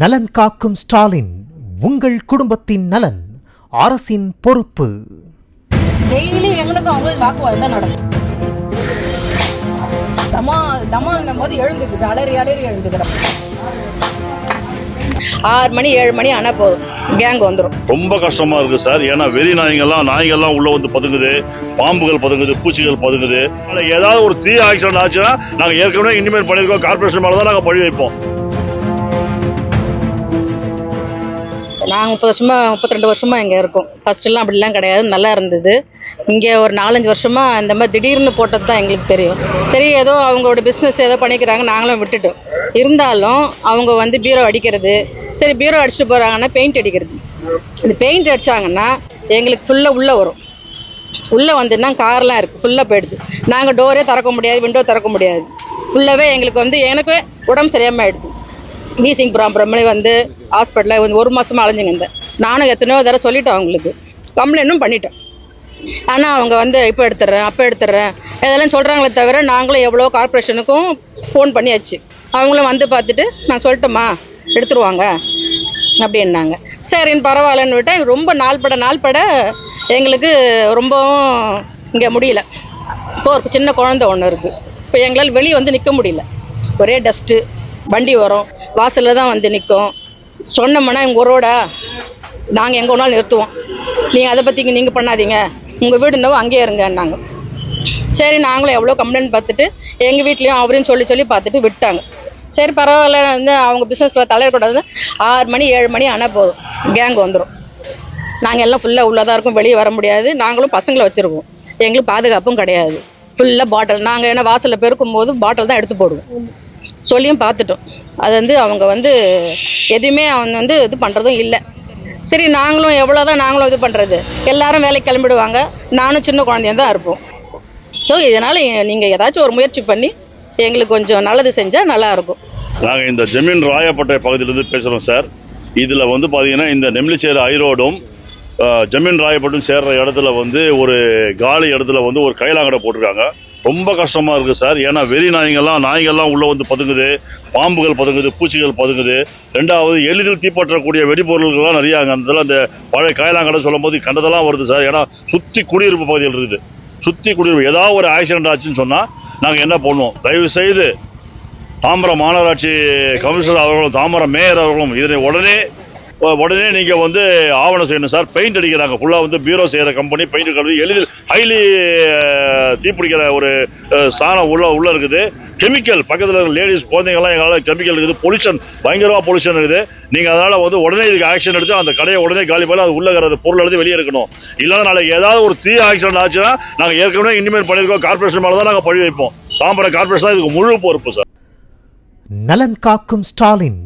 நலன் காக்கும் ஸ்டாலின் உங்கள் குடும்பத்தின் நலன் அரசின் பொறுப்பு. டெய்லி எங்களுக்கும் அவங்களுக்கு வாக்குவாதம் தான் நடக்கும். தமா தமால்னும் போது எழுந்துக்குது அலறி அலறி எழுந்துக்கிறோம் ஆறு மணி ஏழு மணி ஆனால் போதும். கேங் வந்துடும் ரொம்ப கஷ்டமா இருக்கு சார். ஏன்னா வெறி நாய்ங்கெல்லாம் நாய்ங்கெல்லாம் உள்ள வந்து பதுங்குது. பாம்புகள் பதுங்குது பூச்சிகள் பதுங்குது. ஆனா ஏதாவது ஒரு தீ ஆக்சிடென்ட் ஆச்சுன்னா நாங்க ஏற்கனவே இனிமேல் பண்ணிருக்கோம் கார்பரேஷன் மேல தான் நாங்க பழி வைப்போம். நாங்கள் முப்பது வருஷமாக முப்பத்தி ரெண்டு வருஷமாக இங்கே இருக்கோம். ஃபர்ஸ்ட்லாம் அப்படிலாம் கிடையாது. நல்லா இருந்தது. இங்கே ஒரு நாலஞ்சு வருஷமாக இந்த மாதிரி திடீர்னு போட்டது தான் எங்களுக்கு தெரியும். சரி ஏதோ அவங்களோட பிஸ்னஸ் ஏதோ பண்ணிக்கிறாங்க. நாங்களும் விட்டுட்டோம். இருந்தாலும் அவங்க வந்து பீரோ அடிக்கிறது. சரி பீரோ அடிச்சுட்டு போகிறாங்கன்னா பெயிண்ட் அடிக்கிறது. இந்த பெயிண்ட் அடித்தாங்கன்னா எங்களுக்கு ஃபுல்லாக உள்ளே வரும். உள்ளே வந்துன்னா கார்லாம் இருக்குது ஃபுல்லாக போயிடுது. நாங்கள் டோரே திறக்க முடியாது விண்டோ திறக்க முடியாது. ஃபுல்லாகவே எங்களுக்கு வந்து எனக்கு உடம்பு சரியாமல் ஆயிடுது. வீசிங் ப்ராப்ளமே வந்து ஹாஸ்பிட்டலில் வந்து ஒரு மாதமாக அலைஞ்சுங்க இருந்தேன். நானும் எத்தனையோ தடவை சொல்லிட்டேன் அவங்களுக்கு. கம்ப்ளைண்ட்டும் பண்ணிட்டேன். ஆனால் அவங்க வந்து இப்போ எடுத்துடுறேன் அப்போ எடுத்துடுறேன். இதெல்லாம் சொல்கிறாங்களே தவிர நாங்களும் எவ்வளோ கார்ப்பரேஷனுக்கும் ஃபோன் பண்ணியாச்சு. அவங்களும் வந்து பார்த்துட்டு நான் சொல்லட்டுமா எடுத்துருவாங்க அப்படின்னாங்க. சரின்னு பரவாயில்லன்னு விட்டேன். ரொம்ப நாள் பட நாள் பட எங்களுக்கு ரொம்பவும் இங்கே முடியல. இப்போ ஒரு சின்ன குழந்தை ஒன்று இருக்குது இப்போ எங்களால் வெளியே வந்து நிற்க முடியல. ஒரே டஸ்ட்டு வண்டி வரும். வாசலில் தான் வந்து நிற்கும் சொன்னோம்னா எங்கள் ஊரோட நாங்கள் எங்கே வேணாலும் நிறுத்துவோம். நீங்கள் அதை பற்றி நீங்கள் பண்ணாதீங்க. உங்கள் வீடு இருந்தவோ அங்கேயே இருங்கன்னாங்க. சரி நாங்களும் எவ்வளோ கம்ப்ளைண்ட் பார்த்துட்டு எங்கள் வீட்லேயும் அவரையும் சொல்லி சொல்லி பார்த்துட்டு விட்டாங்க. சரி பரவாயில்ல வந்து அவங்க பிஸ்னஸில் தலையிடக்கூடாது ஆறு மணி ஏழு மணி ஆனால் போதும். கேங் வந்துடும் நாங்கள் எல்லாம் ஃபுல்லாக உள்ளே தான் இருக்கோம் வெளியே வர முடியாது. நாங்களும் பசங்களை வச்சுருக்கோம் எங்களுக்கு பாதுகாப்பும் கிடையாது. ஃபுல்லாக பாட்டில் நாங்கள் என்ன வாசலில் பெருக்கும் போது பாட்டில் தான் எடுத்து போடுவோம். சொல்லியும் பார்த்துட்டோம். அது வந்து அவங்க வந்து எதுவுமே அவங்க வந்து இது பண்ணுறதும் இல்லை. சரி நாங்களும் எவ்வளோ தான் நாங்களும் இது பண்ணுறது எல்லாரும் வேலைக்கு கிளம்பிடுவாங்க. நானும் சின்ன குழந்தையாக தான் இருப்போம். ஸோ இதனால் நீங்கள் ஏதாச்சும் ஒரு முயற்சி பண்ணி எங்களுக்கு கொஞ்சம் நல்லது செஞ்சால் நல்லாயிருக்கும் நாங்கள் இந்த ஜமீன் ராயப்பட்டை பகுதியிலேருந்து பேசுகிறோம் சார். இதில் வந்து பார்த்தீங்கன்னா இந்த நெம்லிச்சேரி ஐரோடும் ஜெமீன் ஜமீன் ராயப்பட்டும் சேர்கிற இடத்துல வந்து ஒரு காலி இடத்துல வந்து ஒரு கைலாங்கடை போட்டிருக்காங்க. ரொம்ப கஷ்டமாக இருக்குது சார். ஏன்னா வெறி நாய்ங்கள்லாம் நாய்கள்லாம் உள்ளே வந்து பதுங்குது. பாம்புகள் பதுங்குது பூச்சிகள் பதுங்குது. ரெண்டாவது எளிதில் தீப்பற்றக்கூடிய வெடிபொருள்கள்லாம் நிறையா அங்கே அந்த அந்த பழைய காயலாங்கடை சொல்லும் போது கண்டதெல்லாம் வருது சார். ஏன்னா சுற்றி குடியிருப்பு பகுதிகள் இருக்குது. சுற்றி குடியிருப்பு. ஏதாவது ஒரு ஆக்சிடென்ட் ஆச்சுன்னு சொன்னால் நாங்கள் என்ன பண்ணுவோம்? தயவு செய்து தாம்பரம் மாநகராட்சி கமிஷனர் அவர்களும் தாம்பரம் மேயர் அவர்களும் இதனை உடனே உடனே நீங்க வந்து ஆவணம் செய்யணும் சார். பெயிண்ட் அடிக்கிறாங்க. ஃபுல்லா வந்து பீரோ செய்யற கம்பெனி பெயிண்ட் கழுவி எளிதில் ஹைலி தீப்பிடிக்கிற ஒரு சாணம் ஸ்தானம் உள்ள உள்ள இருக்குது. கெமிக்கல் பக்கத்தில் இருக்கிற லேடிஸ் குழந்தைங்கலாம் எங்களால் கெமிக்கல் இருக்குது. பொல்யூஷன் பயங்கரமாக பொல்யூஷன் இருக்குது. நீங்கள் அதனால் வந்து உடனே இதுக்கு ஆக்ஷன் எடுத்து அந்த கடையை உடனே காலி பண்ணி அது உள்ளே இருக்கிற பொருள் எடுத்து வெளியே இருக்கணும் இல்லைன்னா நாளைக்கு ஏதாவது ஒரு தீ ஆக்சிடென்ட் ஆச்சுன்னா நாங்கள் ஏற்கனவே இனிமேல் பண்ணியிருக்கோம். கார்பரேஷன் மேலே தான் நாங்கள் பழி வைப்போம். தாம்பரம் கார்பரேஷன் தான் இதுக்கு முழு பொறுப்பு சார். நலன் காக்கும் ஸ்டாலின்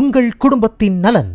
உங்கள் குடும்பத்தின் நலன்.